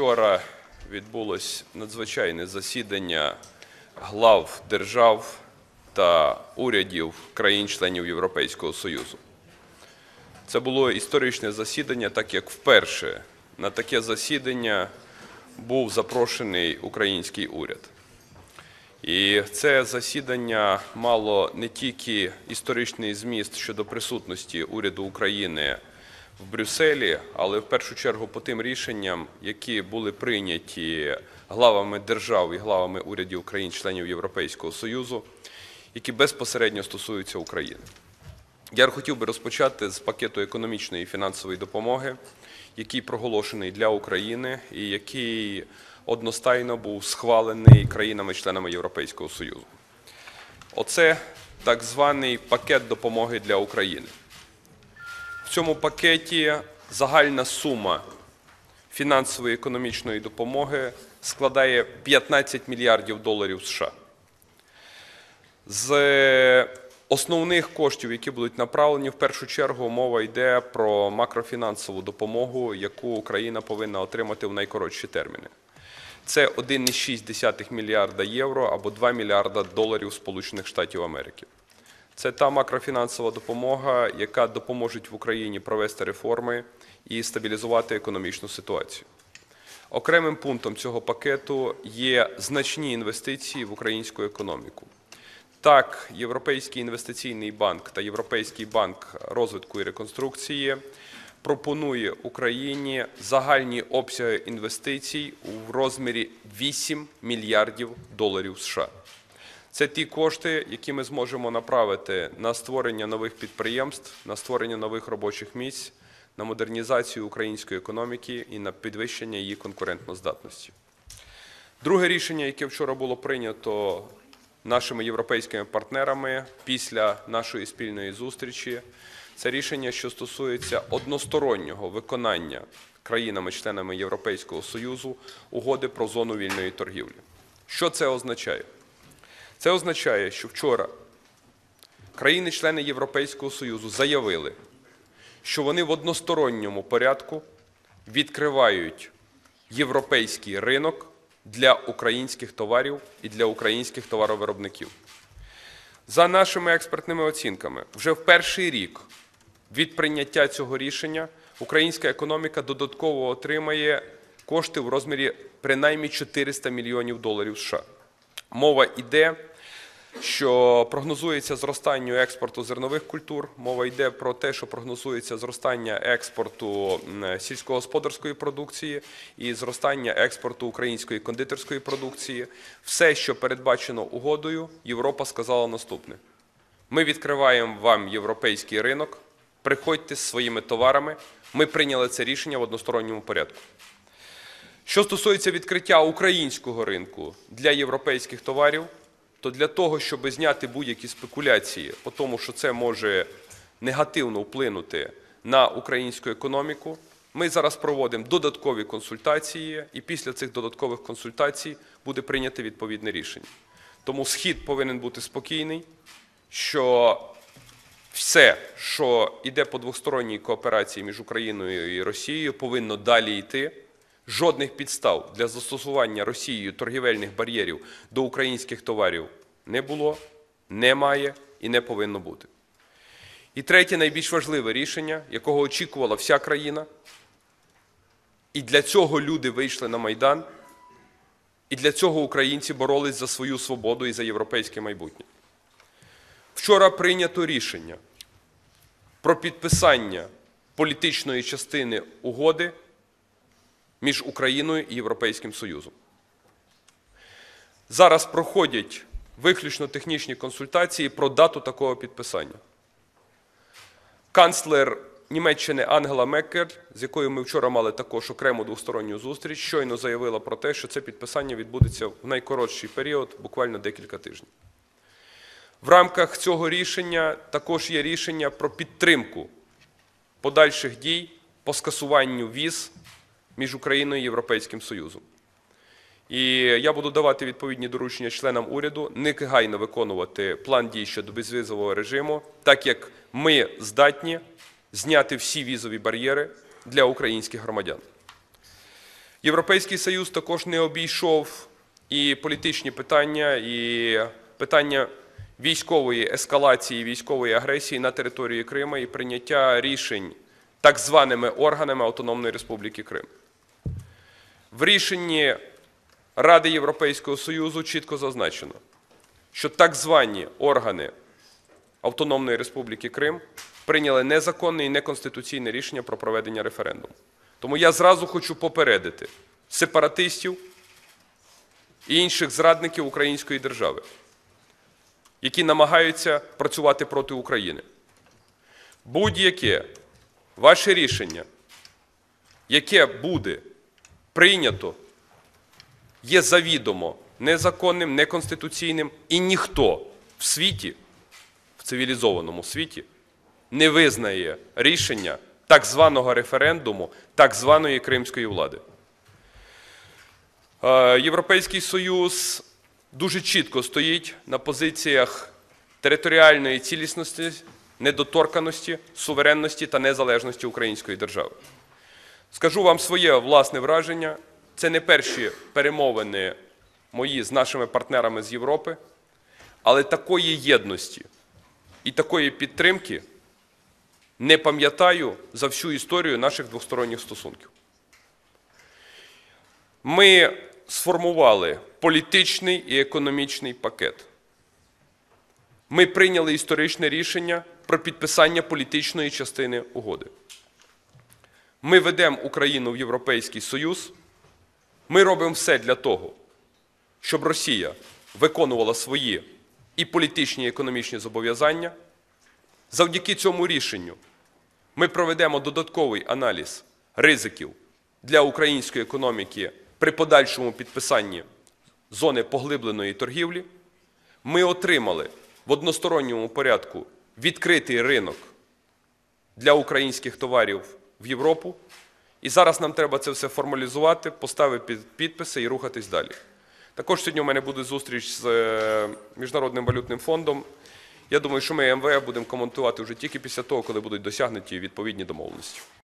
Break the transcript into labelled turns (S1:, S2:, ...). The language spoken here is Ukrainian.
S1: Вчора відбулось надзвичайне засідання глав держав та урядів країн-членів Європейського Союзу. Це було історичне засідання, так як вперше на таке засідання був запрошений український уряд. І це засідання мало не тільки історичний зміст щодо присутності уряду України в Брюсселі, але в першу чергу по тим рішенням, які були прийняті главами держав і главами урядів країн-членів Європейського Союзу, які безпосередньо стосуються України. Я хотів би розпочати з пакету економічної і фінансової допомоги, який проголошений для України і який одностайно був схвалений країнами-членами Європейського Союзу. Оце так званий пакет допомоги для України. В цьому пакеті загальна сума фінансової економічної допомоги складає 15 мільярдів доларів США. З основних коштів, які будуть направлені, в першу чергу мова йде про макрофінансову допомогу, яку Україна повинна отримати в найкоротші терміни. Це 1,6 мільярда євро або 2 мільярда доларів Сполучених Штатів Америки. Це та макрофінансова допомога, яка допоможе в Україні провести реформи і стабілізувати економічну ситуацію. Окремим пунктом цього пакету є значні інвестиції в українську економіку. Так, Європейський інвестиційний банк та Європейський банк розвитку і реконструкції пропонує Україні загальні обсяги інвестицій у розмірі 8 мільярдів доларів США. Це ті кошти, які ми зможемо направити на створення нових підприємств, на створення нових робочих місць, на модернізацію української економіки і на підвищення її конкурентноздатності. Друге рішення, яке вчора було прийнято нашими європейськими партнерами після нашої спільної зустрічі, це рішення, що стосується одностороннього виконання країнами-членами Європейського Союзу угоди про зону вільної торгівлі. Що це означає? Це означає, що вчора країни-члени Європейського Союзу заявили, що вони в односторонньому порядку відкривають європейський ринок для українських товарів і для українських товаровиробників. За нашими експертними оцінками, вже в перший рік від прийняття цього рішення українська економіка додатково отримає кошти в розмірі принаймні 400 мільйонів доларів США. Мова йде, що прогнозується зростання експорту зернових культур. Мова йде про те, що прогнозується зростання експорту сільськогосподарської продукції і зростання експорту української кондитерської продукції. Все, що передбачено угодою, Європа сказала наступне: ми відкриваємо вам європейський ринок. Приходьте з своїми товарами. Ми прийняли це рішення в односторонньому порядку. Що стосується відкриття українського ринку для європейських товарів, то для того, щоб зняти будь-які спекуляції, по тому, що це може негативно вплинути на українську економіку, ми зараз проводимо додаткові консультації, і після цих додаткових консультацій буде прийнято відповідне рішення. Тому схід повинен бути спокійний, що все, що йде по двосторонній кооперації між Україною і Росією, повинно далі йти. Жодних підстав для застосування Росією торгівельних бар'єрів до українських товарів не було, немає і не повинно бути. І третє, найбільш важливе рішення, якого очікувала вся країна, і для цього люди вийшли на Майдан, і для цього українці боролись за свою свободу і за європейське майбутнє. Вчора прийнято рішення про підписання політичної частини угоди між Україною і Європейським Союзом. Зараз проходять виключно технічні консультації про дату такого підписання. Канцлер Німеччини Ангела Меккель, з якою ми вчора мали також окрему двосторонню зустріч, щойно заявила про те, що це підписання відбудеться в найкоротший період, буквально декілька тижнів. В рамках цього рішення також є рішення про підтримку подальших дій по скасуванню віз між Україною і Європейським Союзом. І я буду давати відповідні доручення членам уряду негайно виконувати план дій щодо безвізового режиму, так як ми здатні зняти всі візові бар'єри для українських громадян. Європейський Союз також не обійшов і політичні питання, і питання військової ескалації, військової агресії на території Криму і прийняття рішень так званими органами Автономної Республіки Крим. В рішенні Ради Європейського Союзу чітко зазначено, що так звані органи Автономної Республіки Крим прийняли незаконне і неконституційне рішення про проведення референдуму. Тому я зразу хочу попередити сепаратистів і інших зрадників української держави, які намагаються працювати проти України. Будь-яке ваше рішення, яке буде прийнято, є завідомо незаконним, неконституційним, і ніхто в світі, в цивілізованому світі, не визнає рішення так званого референдуму, так званої кримської влади. Е, Європейський Союз дуже чітко стоїть на позиціях територіальної цілісності, недоторканості, суверенності та незалежності української держави. Скажу вам своє власне враження. Це не перші перемовини мої з нашими партнерами з Європи, але такої єдності і такої підтримки не пам'ятаю за всю історію наших двосторонніх стосунків. Ми сформували політичний і економічний пакет. Ми прийняли історичне рішення про підписання політичної частини угоди. Ми ведемо Україну в Європейський Союз. Ми робимо все для того, щоб Росія виконувала свої і політичні, і економічні зобов'язання. Завдяки цьому рішенню ми проведемо додатковий аналіз ризиків для української економіки при подальшому підписанні зони поглибленої торгівлі. Ми отримали в односторонньому порядку відкритий ринок для українських товарів в Європу. І зараз нам треба це все формалізувати, поставити підписи і рухатись далі. Також сьогодні у мене буде зустріч з е, Міжнародним валютним фондом. Я думаю, що ми МВФ будемо коментувати вже тільки після того, коли будуть досягнуті відповідні домовленості.